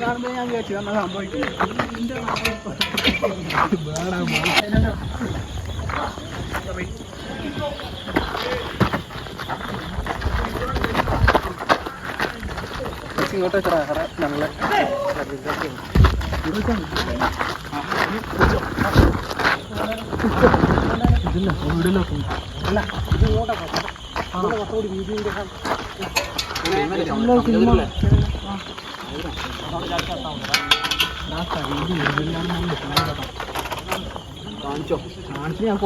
കാണുമ്പോൾ ഞാൻ വിചാരിച്ചു എന്നാ സംഭവിക്കില്ല ഇങ്ങോട്ട് കട ഞങ്ങളെ ഇതില്ല വീടിലോ അല്ല ഇത് ഇങ്ങോട്ടാ കുറച്ചുകൂടി വീതിയുടെ ഇതിനാണ് ഞാൻ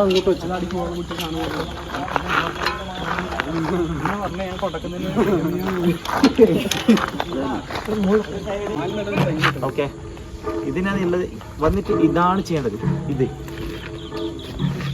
അങ്ങോട്ട് ഓക്കെ ഇതിനുള്ളത് വന്നിട്ട് ഇതാണ് ചെയ്യേണ്ടത്. ഇത്.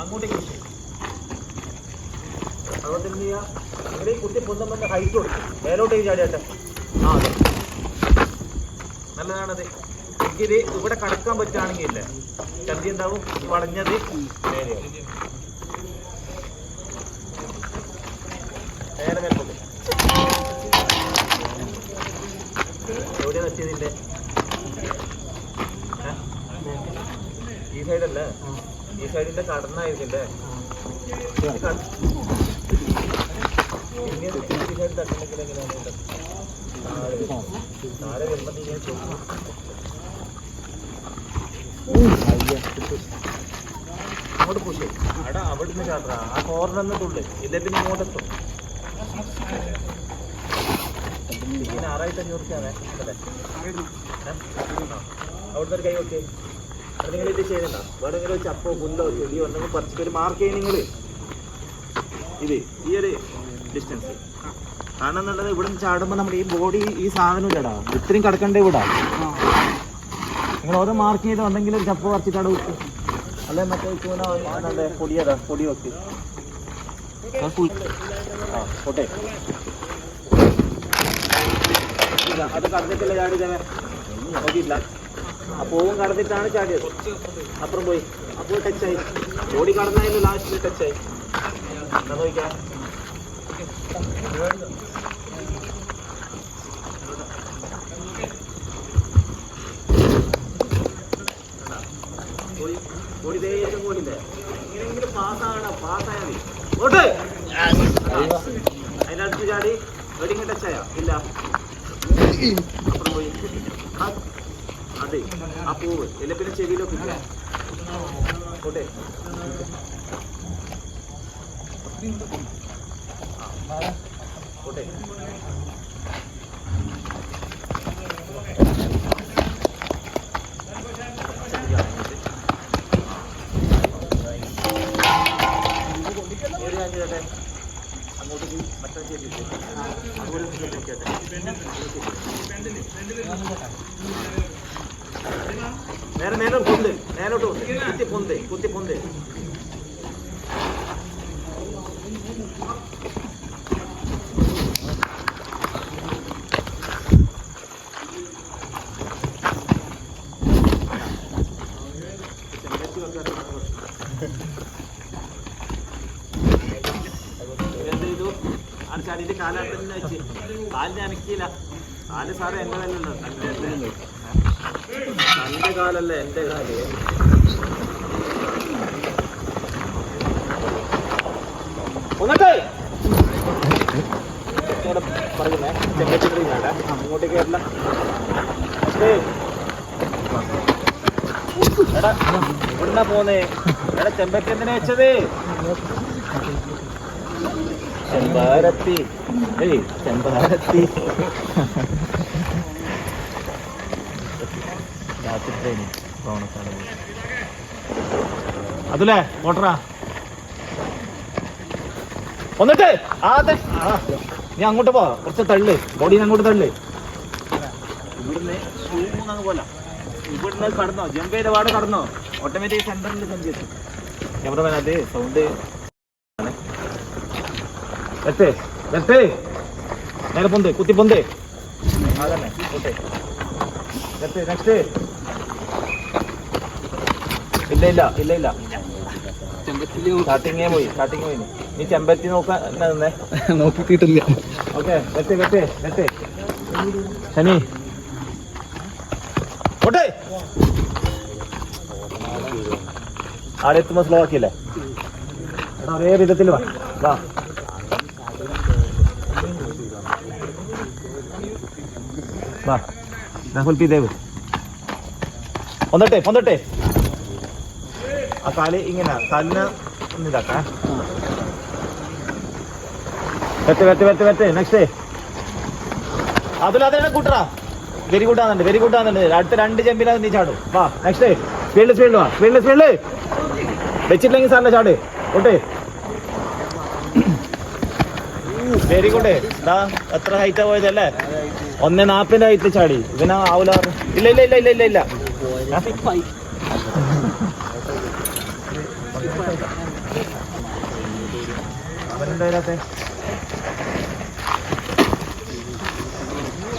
അങ്ങോട്ടേക്ക്. അതുകൊണ്ട് എന്ത് ചെയ്യാ? ഇവിടെ ഈ കുത്തി പൊന്തുമ്പോൾ ഹൈറ്റ് കൊടുക്കും മേലോട്ടേക്ക് ചാടിയാട്ടെ ആ അതെ. നല്ലതാണത്. എനിക്കിത് ഇവിടെ കടക്കാൻ പറ്റുകയാണെങ്കിൽ ഇല്ലേ? ചന്തി എന്താവും? വളഞ്ഞത് നേരെ? ഈ സൈഡല്ലേ ഈ സൈഡിന്റെ കടന്നായിരിക്കില്ലേ? ഇത് കട- ഈ. അങ്ങോട്ട് പുഷ് അവിടെ അവിടുന്ന് ചാടാ ആ കോർണറിൽ നിന്ന് തുള്ളി. ഇല്ലേ പിന്നെ ഇങ്ങോട്ടെത്തും പിന്നെ ആറായിരത്തി അഞ്ഞൂറ്. അവിടുന്ന് ഒരു കൈ അത് നിങ്ങൾ ഇത് ചെയ്യണ്ട? വേറെ ഒരു ചപ്പോ പുല്ലോ ചെടിയോ എന്തെങ്കിലും പറിച്ചിട്ട് ഒരു മാർക്ക് ചെയ്യും നിങ്ങൾ ഇത് ഈ ഒരു ഡിസ്റ്റൻസ് കാരണം എന്നുള്ളത് ഇവിടെ നിന്ന് ചാടുമ്പോൾ നമ്മുടെ ഈ ബോഡി ഈ സാധനം ഇല്ലടാ. ഇത്രയും കിടക്കണ്ടേ ഇവിടെ. നിങ്ങൾ ഓരോ മാർക്ക് ചെയ്ത് എന്തെങ്കിലും ഒരു ചപ്പ് പറിച്ചിട്ടാണ് വിട്ടു അല്ലെ മറ്റേ ചൂന പൊടിയതാ പൊടി വെക്ക്. ആ, പോട്ടെ. അത് കടന്നിട്ടില്ല ചാടിയതേ? നോക്കിയില്ല ആ പൂവും കടന്നിട്ടാണ് ചാടിയത്. അപ്പുറം പോയി. അപ്പോൾ ടച്ചായി ഓടി കടന്നായിരുന്നു ലാസ്റ്റിൽ ടച്ചായി ഓട്ട്! അതിനടുത്ത് ചാടി. വെടിങ്ങ് ടച്ചായോ ഇല്ല. അപ്പുറം പോയി. അതെ. ആ പൂവ് ഇല്ല പിന്നെ ചെവിയിലൊക്കെ ഇല്ല? പോട്ടെ. അങ്ങോട്ടേക്ക് മറ്റേ ചെയ്തേക്കട്ടെ നേരെ നേരെ പൊന്ത്. നേരോട്ട് പൊന്ത്. കുത്തി പൊന്ത്. കുത്തി പൊന്ത്. കാലിന്റെ ചെയ്തു? ആ ചടിന്റെ കാലാട്ട് തന്നെ വെച്ച്. കാലിന് അനക്കിയില്ല. കാൽ സാറ് എന്റെ കാലല്ലോ എന്റെ കാൽ? ഒന്നട്ടെ. ഇവിടെ പറയുന്നേ. ചെങ്കച്ചിട്ട് വേണ്ട. അങ്ങോട്ടേക്ക് വരില്ല. എടാ ഇവിടുന്നാ പോന്നേ? എടാ ചെമ്പക്ക് എന്തിനാ വെച്ചത്? ചെമ്പാരത്തി. ഏയ് ചെമ്പാരത്തി. രാത്രി ട്രെയിൻ പാവണക്കാട് അതുലേ ഓട്ടറാ വന്നിട്ട് ആദ്യം അതെ നീ അങ്ങോട്ട് പോ കുറച്ച് തള്ളു ബോഡീനെ അങ്ങോട്ട് തള്ളു. ഇവിടുന്ന് ഷൂന്നങ്ങ് പോലെ. ഇവിടുന്ന് കടന്നോ ജമ്പ് ചെയ്ത പാട് കടന്നോ. ഓട്ടോമാറ്റിക് സെന്ററിൽ സഞ്ചരിച്ചു ക്യാമറമാൻ അത് സൗണ്ട് വെട്ട് വെട്ട്. നേരെ പൊന്ത് കുത്തി പൊന്ത്. അതന്നെ. ഓട്ടെ വെട്ട് നെക്സ്റ്റ് ഇല്ല ഇല്ല ഇല്ല ഇല്ല സ്റ്റാർട്ടിങ്ങേ പോയി സ്റ്റാർട്ടിങ് പോയി. നീ ചെമ്പരത്തി നോക്കാൻ നോക്കിട്ടില്ല ഓക്കെ വെട്ട് വെട്ട് വെട്ട്. ശനി. ഓട്ടെ ആടെ എത്തുമ്പോ സ്ലോ ആക്കിയല്ലേ? എടാ ഒരേ വിധത്തിൽ വാ. വാ. വാ. രാഹുൽ പി ദേവ്. പൊന്തട്ടെ. ആ കാൽ ഇങ്ങനെ കാലിന് ഒന്നിതാക്കാ. വെത്ത് വെത്ത് വെത്ത് വെത്ത് നെക്സ്റ്റ് അതിൽ അതെന്നെ കൂട്ടറാ വെരി ഗുഡ് ആണെന്നുണ്ട് വെരി ഗുഡ് ആണെന്നുണ്ട് അടുത്ത രണ്ട് ചെമ്പിലാണ് നീ ചാടും. വാ നെക്സ്റ്റ് സ്പീഡിൽ സ്പീഡിൽ വാ. സ്പീഡിൽ സ്പീഡിൽ വെച്ചിട്ടില്ലെങ്കിൽ സാറിന്റെ ചാട്. കൂട്ട്. വെരി ഗുഡ് ഇതാ എത്ര ഹൈറ്റാ പോയതല്ലേ? ഒന്നേ നാപ്പിന്റെ ഹൈറ്റ് ചാടി. ഇവനാ ആവൂല. ഇല്ല ഇല്ല ഇല്ല ഇല്ല ഇല്ല ഇല്ല അവനെന്തായാലത്തെ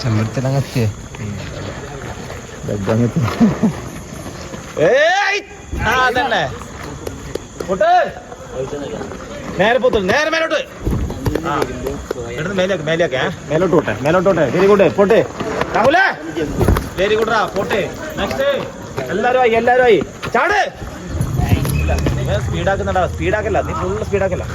ചെമ്പരത്തിലങ്ങെത്തിയേ ഏയ്! ആ, അതന്നെ. പൊട്ട്. നേരെ പൊത്തു നേരെ മേലോട്ട്. ആ. ഇവിടുന്ന് മേലേക്ക് മേലേക്ക് ഏ? മേലോട്ട് പോട്ടെ മേലോട്ട് പോട്ടെ. വെരി ഗുഡ് പൊട്ട്. രാഹുലേ. വെരി ഗുഡ് റാ പൊട്ട്. നെക്സ്റ്റ് എല്ലാരും ആയി എല്ലാരും ആയി. ചാട്. സ്പീഡാക്കുന്നുണ്ടാ സ്പീഡാക്കല്ല നീ ഫുള്ള് സ്പീഡാക്കല്ല